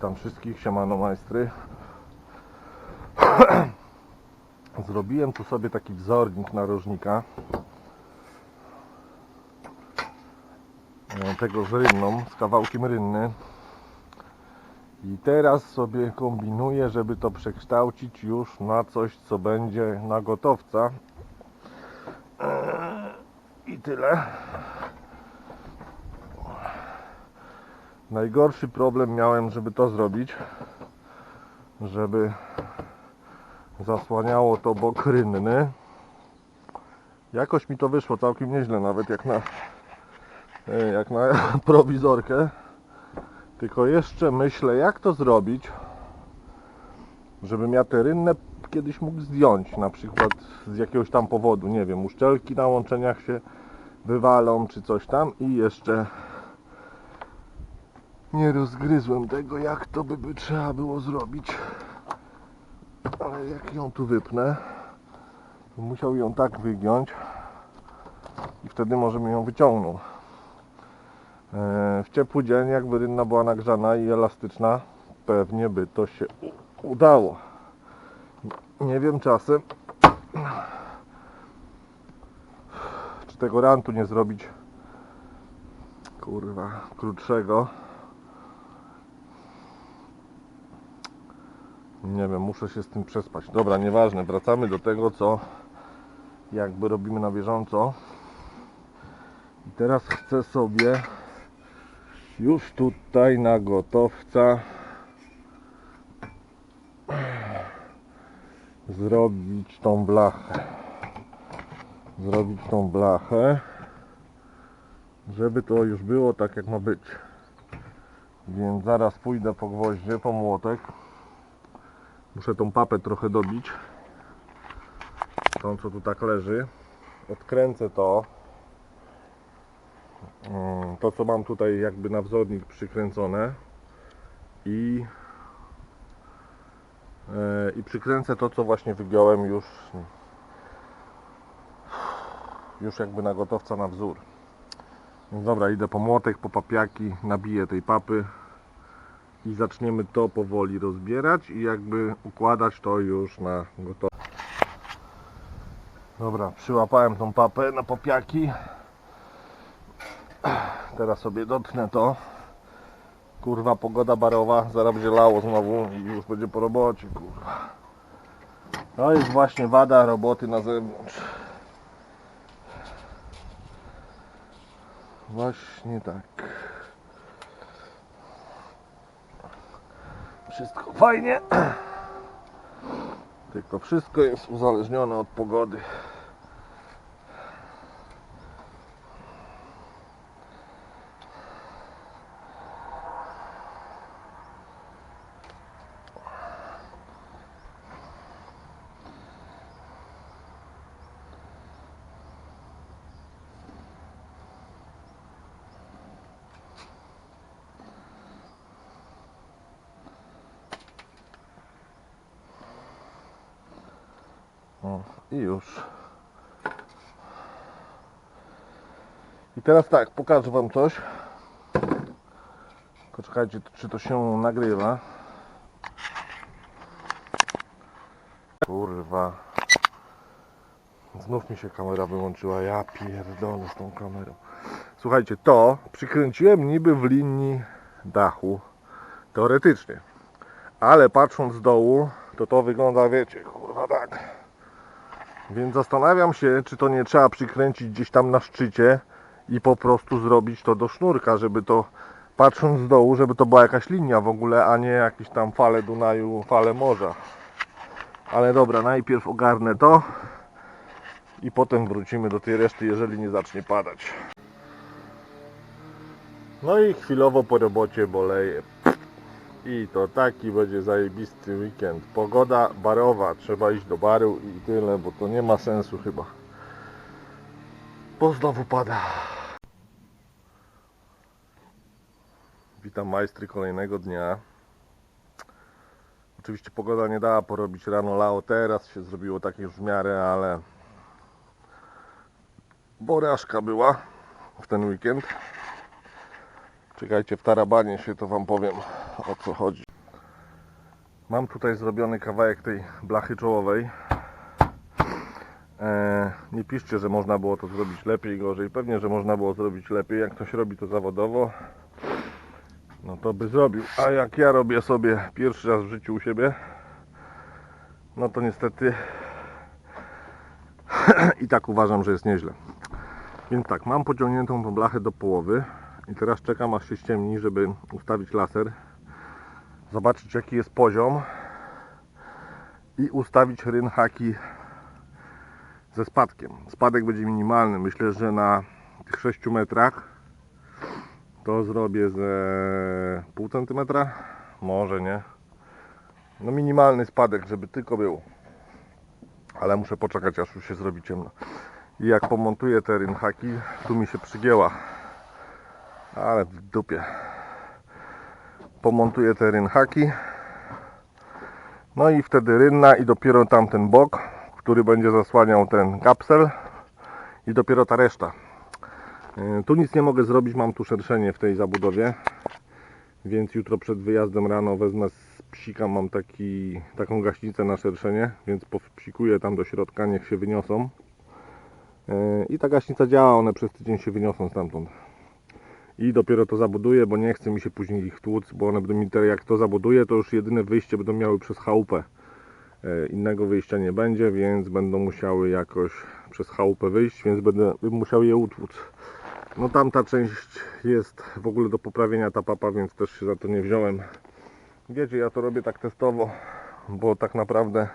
Witam wszystkich, siemano majstry. Zrobiłem tu sobie taki wzornik narożnika. Tego z rynną, z kawałkiem rynny. I teraz sobie kombinuję, żeby to przekształcić już na coś, co będzie na gotowca. I tyle. Najgorszy problem miałem, żeby to zrobić, żeby zasłaniało to bok rynny. Jakoś mi to wyszło całkiem nieźle, nawet jak na, e, jak na prowizorkę. Tylko jeszcze myślę, jak to zrobić, żebym ja tę rynnę kiedyś mógł zdjąć, na przykład z jakiegoś tam powodu, nie wiem, uszczelki na łączeniach się wywalą, czy coś tam i jeszcze nie rozgryzłem tego, jak to by, by trzeba było zrobić. Ale jak ją tu wypnę, to musiał ją tak wygiąć i wtedy może mi ją wyciągnął. E, W ciepły dzień, jakby rynna była nagrzana i elastyczna, pewnie by to się udało. Nie wiem czasem, czy tego rantu nie zrobić kurwa krótszego. Nie wiem, muszę się z tym przespać. Dobra, nieważne, wracamy do tego, co jakby robimy na bieżąco. I teraz chcę sobie już tutaj na gotowca zrobić tą blachę. Zrobić tą blachę, żeby to już było tak jak ma być. Więc zaraz pójdę po gwoździe, po młotek. Muszę tą papę trochę dobić. Tą co tu tak leży. Odkręcę to. Mm, To co mam tutaj jakby na wzornik przykręcone. I e, i przykręcę to co właśnie wygiąłem już już jakby na gotowca na wzór. Więc dobra, idę po młotek, po papiaki, nabiję tej papy i zaczniemy to powoli rozbierać i jakby układać to już na gotowe. Dobra, przyłapałem tą papę na popiaki. Teraz sobie dotknę to. Kurwa, pogoda barowa, zaraz będzie lało znowu i już będzie po robocie, kurwa. To jest właśnie wada roboty na zewnątrz. Właśnie tak. Wszystko fajnie. Tylko wszystko jest uzależnione od pogody. O, i już. I teraz tak, pokażę Wam coś. Tylko czekajcie, czy to się nagrywa. Kurwa. Znów mi się kamera wyłączyła. Ja pierdolę z tą kamerą. Słuchajcie, to przykręciłem niby w linii dachu. Teoretycznie. Ale patrząc z dołu, to to wygląda, wiecie, kurwa tak. Więc zastanawiam się, czy to nie trzeba przykręcić gdzieś tam na szczycie i po prostu zrobić to do sznurka, żeby to patrząc z dołu, żeby to była jakaś linia w ogóle, a nie jakieś tam fale Dunaju, fale morza. Ale dobra, najpierw ogarnę to i potem wrócimy do tej reszty, jeżeli nie zacznie padać. No i chwilowo po robocie boleję. I to taki będzie zajebisty weekend. Pogoda barowa, trzeba iść do baru i tyle, bo to nie ma sensu chyba. Bo znowu pada. Witam majstry kolejnego dnia. Oczywiście pogoda nie dała porobić rano lao, teraz się zrobiło takie już w miarę, ale borażka była w ten weekend. Czekajcie, w tarabanie się to wam powiem o co chodzi. Mam tutaj zrobiony kawałek tej blachy czołowej. E, nie piszcie, że można było to zrobić lepiej, gorzej. Pewnie, że można było zrobić lepiej. Jak ktoś robi to zawodowo, no to by zrobił. A jak ja robię sobie pierwszy raz w życiu u siebie, no to niestety i tak uważam, że jest nieźle. Więc tak, mam pociągniętą tą blachę do połowy i teraz czekam aż się ściemni, żeby ustawić laser, zobaczyć jaki jest poziom i ustawić ryn haki ze spadkiem. Spadek będzie minimalny, myślę, że na tych 6 metrach to zrobię ze pół centymetra, może nie. No minimalny spadek, żeby tylko był. Ale muszę poczekać aż już się zrobi ciemno. I jak pomontuję te rynhaki, tu mi się przygięła. Ale w dupie. Pomontuję te rynhaki. No i wtedy rynna i dopiero tamten bok, który będzie zasłaniał ten kapsel. I dopiero ta reszta. Yy, Tu nic nie mogę zrobić, mam tu szerszenie w tej zabudowie. Więc jutro przed wyjazdem rano wezmę z psika, mam taki, taką gaśnicę na szerszenie, więc powpsikuję tam do środka, niech się wyniosą. Yy, I ta gaśnica działa, one przez tydzień się wyniosą stamtąd. I dopiero to zabuduję, bo nie chce mi się później ich tłuc, bo one będą mi, te- jak to zabuduję, to już jedyne wyjście będą miały przez chałupę. Yy, Innego wyjścia nie będzie, więc będą musiały jakoś przez chałupę wyjść, więc będę musiał je utłuc. No tamta część jest w ogóle do poprawienia ta papa, więc też się za to nie wziąłem. Wiecie, ja to robię tak testowo, bo tak naprawdę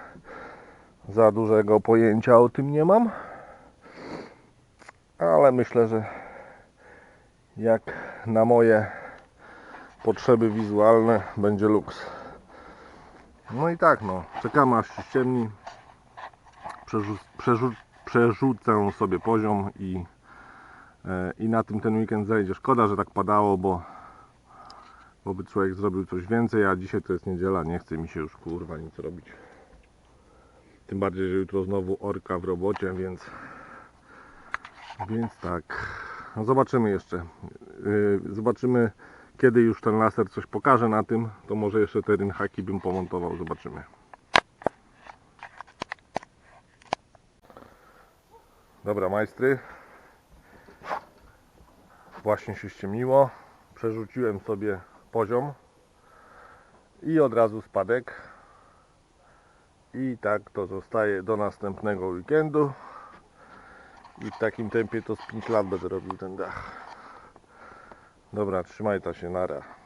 za dużego pojęcia o tym nie mam. Ale myślę, że jak na moje potrzeby wizualne będzie luks. No i tak no, czekamy aż się ściemni. Przerzu przerzu przerzucę sobie poziom i E, i na tym ten weekend zejdzie. Szkoda, że tak padało, bo, bo by człowiek zrobił coś więcej, a dzisiaj to jest niedziela, nie chce mi się już kurwa nic robić. Tym bardziej, że jutro znowu orka w robocie, więc więc tak. Zobaczymy jeszcze. Yy, Zobaczymy kiedy już ten laser coś pokaże na tym, to może jeszcze te rynhaki bym pomontował, zobaczymy. Dobra, majstry, właśnie się ściemniło. Przerzuciłem sobie poziom i od razu spadek. I tak to zostaje do następnego weekendu. I w takim tempie to z 5 lat będę robił ten dach. Dobra, trzymaj to się, nara.